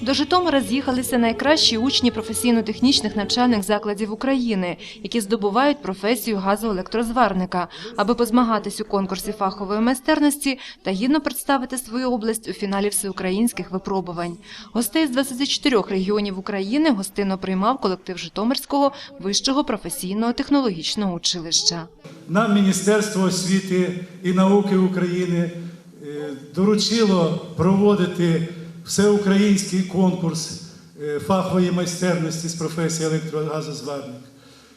До Житомира з'їхалися найкращі учні професійно-технічних навчальних закладів України, які здобувають професію газоелектрозварника, аби позмагатись у конкурсі фахової майстерності та гідно представити свою область у фіналі всеукраїнських випробувань. Гостей з 24 регіонів України гостинно приймав колектив Житомирського вищого професійного технологічного училища. Нам Міністерство освіти і науки України е, доручило проводити всеукраїнський конкурс е, фахової майстерності з професії електрогазозварник.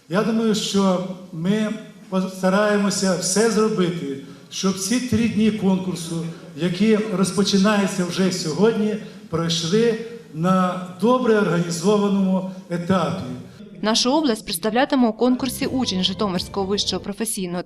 Я думаю, що ми постараємося все зробити, щоб ці три дні конкурсу, які розпочинаються вже сьогодні, пройшли на добре організованому етапі. Нашу область представлятиме у конкурсі учень Житомирського вищого професійного